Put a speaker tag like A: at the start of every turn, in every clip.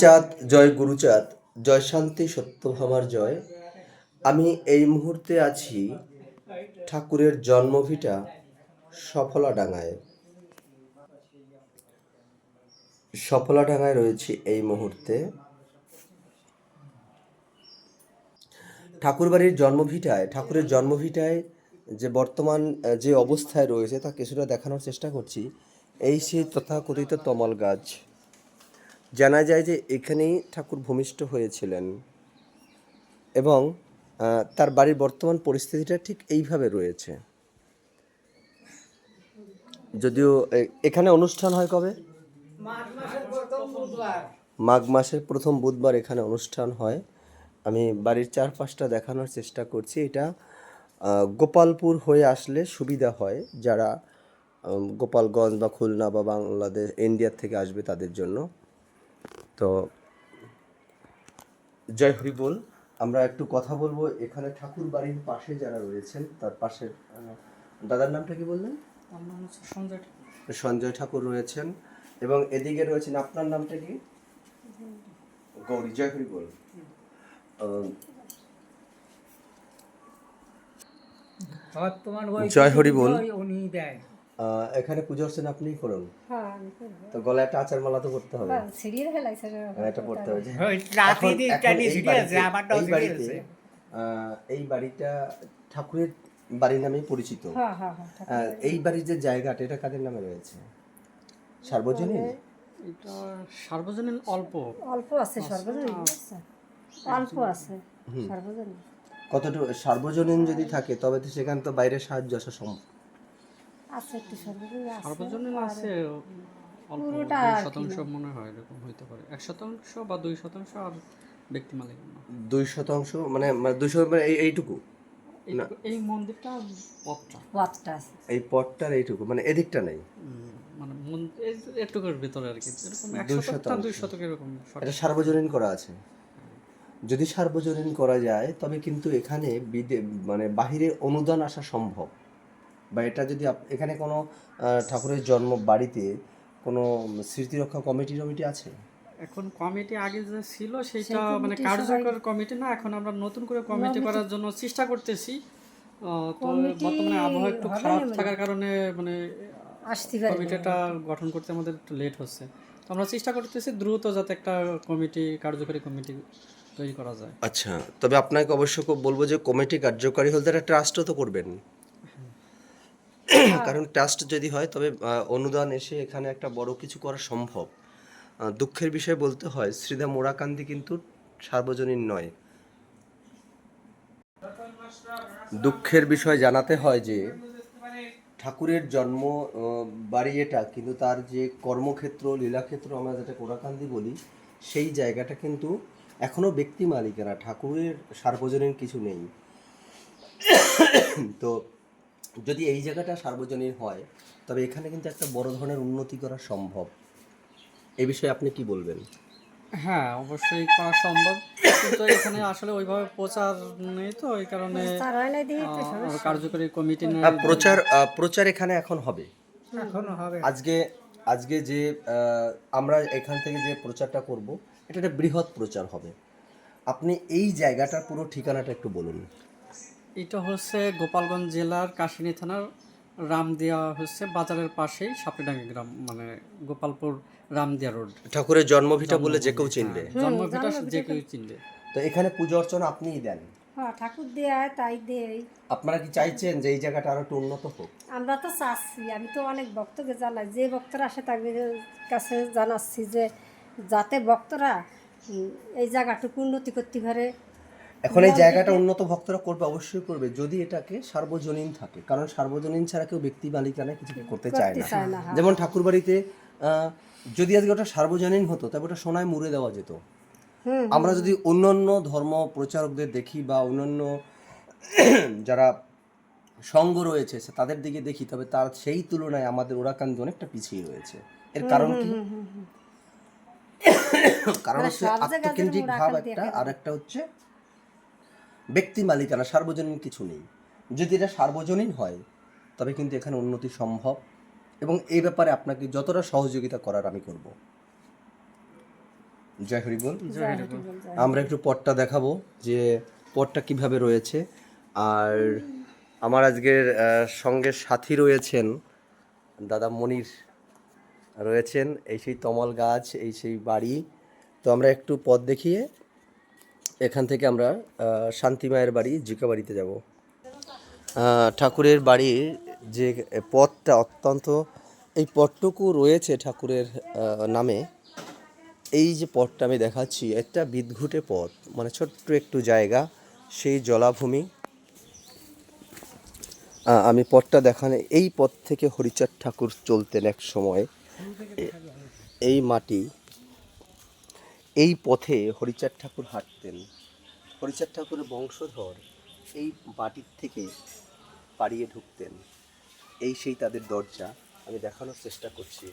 A: চাঁদ, জয় গুরুচাঁদ জয় শান্তি সত্যভামার জয়। আমি এই মুহূর্তে আছি ঠাকুরের জন্মভিটা সফলাডাঙ্গায়। সফলাডাঙ্গায় রয়েছি এই মুহূর্তে। ঠাকুরবাড়ির জন্মভিটায়, ঠাকুরের জন্মভিটায় যে বর্তমান, যে অবস্থায় রয়েছে, তা কিছুটা দেখানোর চেষ্টা করছি। এই সেই তথাকথিত তমল গাছ। জানা যায় যে এখানেই ঠাকুর ভূমিষ্ঠ হয়েছিলেন এবং তার বাড়ির বর্তমান পরিস্থিতিটা ঠিক এইভাবে রয়েছে। যদিও এখানে অনুষ্ঠান হয় কবে? মাঘ মাসের প্রথম বুধবার। এখানে অনুষ্ঠান হয়। আমি বাড়ির চারপাশটা দেখানোর চেষ্টা করছি। এটা গোপালপুর হয়ে আসলে সুবিধা হয় যারা গোপালগঞ্জ বা খুলনা বা বাংলাদেশ ইন্ডিয়ার থেকে আসবে তাদের জন্য। তো জয় হরি বল আমরা একটু কথা বলব এখানে ঠাকুর বাড়ির পাশে যারা রয়েছেন তার পাশের আহ, দাদার নামটা কি বললেন
B: সঞ্জয় ঠাকুর।
A: সঞ্জয় ঠাকুর রয়েছেন এবং এদিকে রয়েছেন আপনার নামটা কি গৌরী জয় হরি বল জয় হরি বল।
B: উনি দেয়
A: আহ, এখানে পুজো হচ্ছেন আপনিই করুন।
C: হ্যাঁ
A: তো গলায় একটা আচার মালা তো করতে হবে।
C: হ্যাঁ,
A: হ্যাঁ, এটা পড়তে হবে। এই বাড়িতে- বাড়িটা ঠাকুরের বাড়ি নামেই পরিচিত।
C: হ্যাঁ হ্যাঁ হ্যাঁ
A: এই বাড়ির যে জায়গাটা এটা কাদের নামে রয়েছে? সার্বজনীন?
B: এটা সার্বজনীন অল্প।
C: অল্প আছে সর্বজনীন আছে? অল্প আছে সর্বজনীন।
A: কতটুকু সার্বজনীন যদি থাকে তবে তো সেখানে তো বাইরে সাহায্য আসা সম্ভব।
C: আছে একটু সর্বজনীন আছে।
B: সার্বজনীন আছে
C: পুরোটা
B: দুই
C: আর কি।
B: শতাংশ মনে হয় এরকম হইতে পারে। এক শতাংশ বা দুই শতাংশ আর ব্যক্তি মালিক
A: দুই শতাংশ মানে মানে দুইশো মানে এই এইটুকু?
B: এই মন্দিরটা পথটা?
C: পথটা আছে।
A: এই পথটার এইটুকু মানে এদিকটা নেই।
B: মানে এটুকুর ভিতরে আর কি। এরকম
A: দুই
B: শতক
A: শতাংশ।
B: দুই শতক এরকম
A: এটা সার্বজনীন করা আছে। যদি সার্বজনীন করা যায় তবে কিন্তু এখানে বিদে মানে বাহিরে অনুদান আসা সম্ভব। বা এটা যদি এখানে কোনো আহ, ঠাকুরের জন্ম বাড়িতে কোনো স্মৃতিরক্ষা কমিটি টমিটি আছে?
B: এখন কমিটি আগে যে ছিল সেটা মানে কার্যকর কমিটি না এখন আমরা নতুন করে কমিটি করার জন্য চেষ্টা করতেছি। তো বর্তমানে আবহাওয়া একটু খারাপ থাকার কারণে মানে
C: আসতে পারে
B: কমিটিটা গঠন করতে আমাদের একটু লেট হচ্ছে। তো আমরা চেষ্টা করতেছি দ্রুত যাতে একটা কমিটি কার্যকরী কমিটি তৈরি করা যায়।
A: আচ্ছা তবে আপনাকে অবশ্য বলব যে কমিটি কার্যকারী হলে একটা ট্রাস্টও তো করবেন। কারণ ট্রাস্ট যদি হয়, তবে অনুদান এসে এখানে একটা বড় কিছু করা সম্ভব। দুঃখের বিষয় বলতে হয়, শ্রীদা মোরাকান্দি কিন্তু সার্বজনীন নয়। দুঃখের বিষয় জানাতে হয় যে, ঠাকুরের জন্ম বাড়ি এটা কিন্তু তার যে কর্মক্ষেত্র, লীলাক্ষেত্র আমরা যেটা কোরাকান্দি বলি, সেই জায়গাটা কিন্তু এখনও ব্যক্তি মালিকেরা, ঠাকুরের সার্বজনীন কিছু নেই। তো যদি এই জায়গাটা সার্বজনীন হয় তবে এখানে কিন্তু একটা বড় ধরনের উন্নতি করা সম্ভব। এ বিষয়ে আপনি কি বলবেন?
B: হ্যাঁ অবশ্যই করা সম্ভব। কিন্তু এখানে আসলে ওইভাবে প্রচার নেই তো এই কারণে
C: হয়
B: কার্যকরী কমিটি
A: প্রচার প্রচার এখানে এখন হবে।
B: এখনও হবে।
A: আজকে আজকে যে আহ, আমরা এখান থেকে যে প্রচারটা করব এটা একটা বৃহৎ প্রচার হবে। আপনি এই জায়গাটার পুরো ঠিকানাটা একটু বলুন।
B: এটা হচ্ছে গোপালগঞ্জ জেলার কাশিনী থানার রামদিয়া হচ্ছে বাজারের পাশেই সাপড়িডাঙ্গি গ্রাম মানে গোপালপুর রামদিয়া রোড।
A: ঠাকুরের জন্মভিটা বলে যে কেউ চিনবে।
B: জন্মভিটা যে কেউ চিনবে।
A: তো এখানে পুজো অর্চনা আপনিই দেন?
C: হ্যাঁ ঠাকুর দেয় তাই দেয়।
A: আপনারা কি চাইছেন যে এই জায়গাটা আরও একটু উন্নত হোক?
C: আমরা তো চাচ্ছি আমি তো অনেক ভক্তকে জানাই যে ভক্তরা আসে তাদের কাছে জানাচ্ছি যে যাতে ভক্তরা এই জায়গাটুকু উন্নতি করতে পারে।
A: এখন এই জায়গাটা উন্নত ভক্তরা করবে অবশ্যই করবে যদি এটাকে সার্বজনীন থাকে। কারণ সার্বজনীন ছাড়া কেউ ব্যক্তি মালিকানা কিছু করতে চায় না।
C: হ্যাঁ।
A: যেমন ঠাকুর বাড়িতে আহ, যদি আজকে ওটা সার্বজনীন হতো তবে ওটা সোনায় মুড়ে দেওয়া যেত। আমরা যদি অন্যান্য ধর্ম প্রচারকদের দেখি বা অন্যান্য যারা সঙ্গ রয়েছে তাদের দিকে দেখি তবে তার সেই তুলনায় আমাদের ওরাকান্দি অনেকটা পিছিয়ে রয়েছে। এর কারণ কি? কারণ হচ্ছে আত্মকেন্দ্রিক ভাব একটা আর একটা হচ্ছে ব্যক্তি মালিকানা সার্বজনীন কিছু নেই। যদি এটা সার্বজনীন হয় তবে কিন্তু এখানে উন্নতি সম্ভব এবং এই ব্যাপারে আপনাকে যতটা সহযোগিতা করার আমি করব। জয় হরি বল। আমরা একটু পটটা দেখাবো যে পটটা কীভাবে রয়েছে। আর আমার আজকের সঙ্গে সাথী রয়েছেন দাদা মনির রয়েছেন এই সেই তমল গাছ এই সেই বাড়ি। তো আমরা একটু পথ দেখিয়ে এখান থেকে আমরা আহ, শান্তিমায়ের বাড়ি জিকা বাড়িতে যাব। ঠাকুরের বাড়ির যে পথটা অত্যন্ত এই পথটুকু রয়েছে ঠাকুরের নামে। এই যে পথটা আমি দেখাচ্ছি একটা বিদঘুটে পথ মানে ছোট্ট একটু জায়গা সেই জলাভূমি। আমি পথটা দেখানে এই পথ থেকে হরিচাঁদ ঠাকুর চলতেন এক সময়। এই মাটি। এই পথে হরিচাঁদ ঠাকুর হাঁটতেন। হরিচাঁদ ঠাকুরের বংশধর এই বাটির থেকে পাড়িয়ে ঢুকতেন। এই সেই তাদের দরজা, আমি দেখানোর চেষ্টা করছি।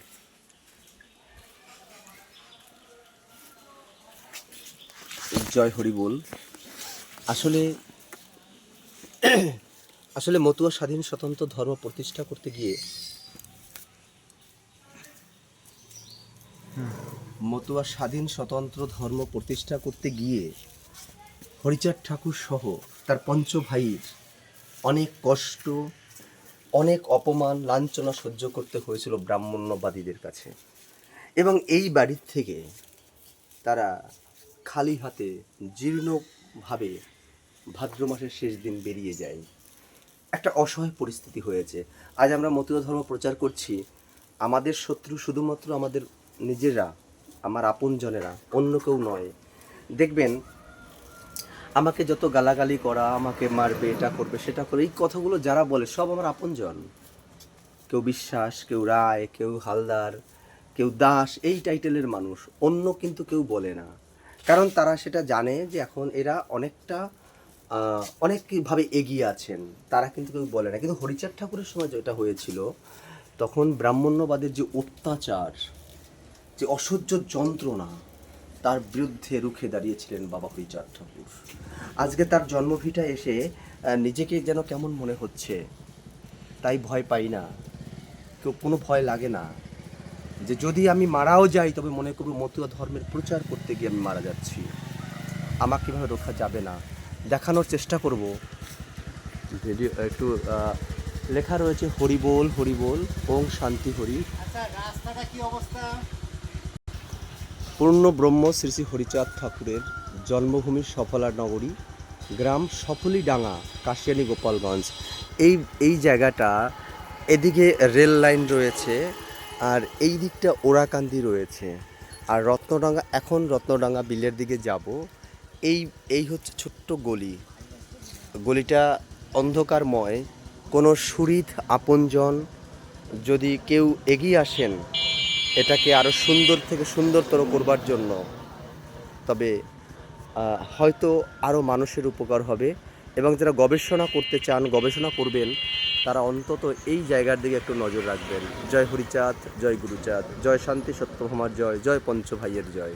A: জয় হরি বল। আসলে আসলে মতুয়া স্বাধীন স্বতন্ত্র ধর্ম প্রতিষ্ঠা করতে গিয়ে মতুয়া স্বাধীন স্বতন্ত্র ধর্ম প্রতিষ্ঠা করতে গিয়ে হরিচাঁদ ঠাকুর সহ তার পঞ্চ ভাইয়ের অনেক কষ্ট, অনেক অপমান, লাঞ্ছনা সহ্য করতে হয়েছিল ব্রাহ্মণ্যবাদীদের কাছে। এবং এই বাড়ির থেকে তারা খালি হাতে জীর্ণভাবে ভাদ্র মাসের শেষ দিন বেরিয়ে যায়। একটা অসহায় পরিস্থিতি হয়েছে। আজ আমরা মতীয় ধর্ম প্রচার করছি। আমাদের শত্রু শুধুমাত্র আমাদের নিজেরা আমার আপনজনেরা অন্য কেউ নয়। দেখবেন, আমাকে যত গালাগালি করা, আমাকে মারবে, এটা করবে, সেটা করে, এই কথাগুলো যারা বলে, সব আমার আপনজন কেউ বিশ্বাস, কেউ রায়, কেউ হালদার, কেউ দাস, এই টাইটেলের মানুষ, অন্য কিন্তু কেউ বলে না। কারণ তারা সেটা জানে যে এখন এরা অনেকটা অনেকভাবে এগিয়ে আছেন, তারা কিন্তু কেউ বলে না। কিন্তু হরিচাঁদ ঠাকুরের সময় যেটা হয়েছিল, তখন ব্রাহ্মণ্যবাদের যে অত্যাচার যে অসহ্য যন্ত্রণা তার বিরুদ্ধে রুখে দাঁড়িয়েছিলেন বাবা হরিচাঁদ ঠাকুর। আজকে তার জন্মভিটা এসে নিজেকে যেন কেমন মনে হচ্ছে, তাই ভয় পাই না। কেউ কোনো ভয় লাগে না যে যদি আমি মারাও যাই, তবে মনে করব মতুয়া ধর্মের প্রচার করতে গিয়ে আমি মারা যাচ্ছি। আমাকে কীভাবে রক্ষা যাবে না। দেখানোর চেষ্টা করব। ভিডিও, একটু লেখা রয়েছে, হরিবোল হরিবোল, ওং শান্তি হরি। পূর্ণ ব্রহ্ম শ্রী শ্রী হরিচাঁদ ঠাকুরের জন্মভূমি সফলা নগরী, গ্রাম সফলিডাঙ্গা, কাশিয়ানি গোপালগঞ্জ। এই এই জায়গাটা এদিকে রেল লাইন রয়েছে আর এই দিকটা ওরাকান্দি রয়েছে। আর রত্নডাঙ্গা, এখন রত্নডাঙ্গা বিলের দিকে যাব। এই এই হচ্ছে ছোট্ট গলি। গলিটা অন্ধকারময়, কোনো সুরিত আপনজন যদি কেউ এগিয়ে আসেন এটাকে আরও সুন্দর থেকে সুন্দরতর করবার জন্য। তবে হয়তো আরও মানুষের উপকার হবে এবং যারা গবেষণা করতে চান, গবেষণা করবেন, তারা অন্তত এই জায়গার দিকে একটু নজর রাখবেন। জয় হরিচাঁদ, জয় গুরুচাঁদ, জয় শান্তি সত্যভামার জয় জয় পঞ্চভাইয়ের জয়।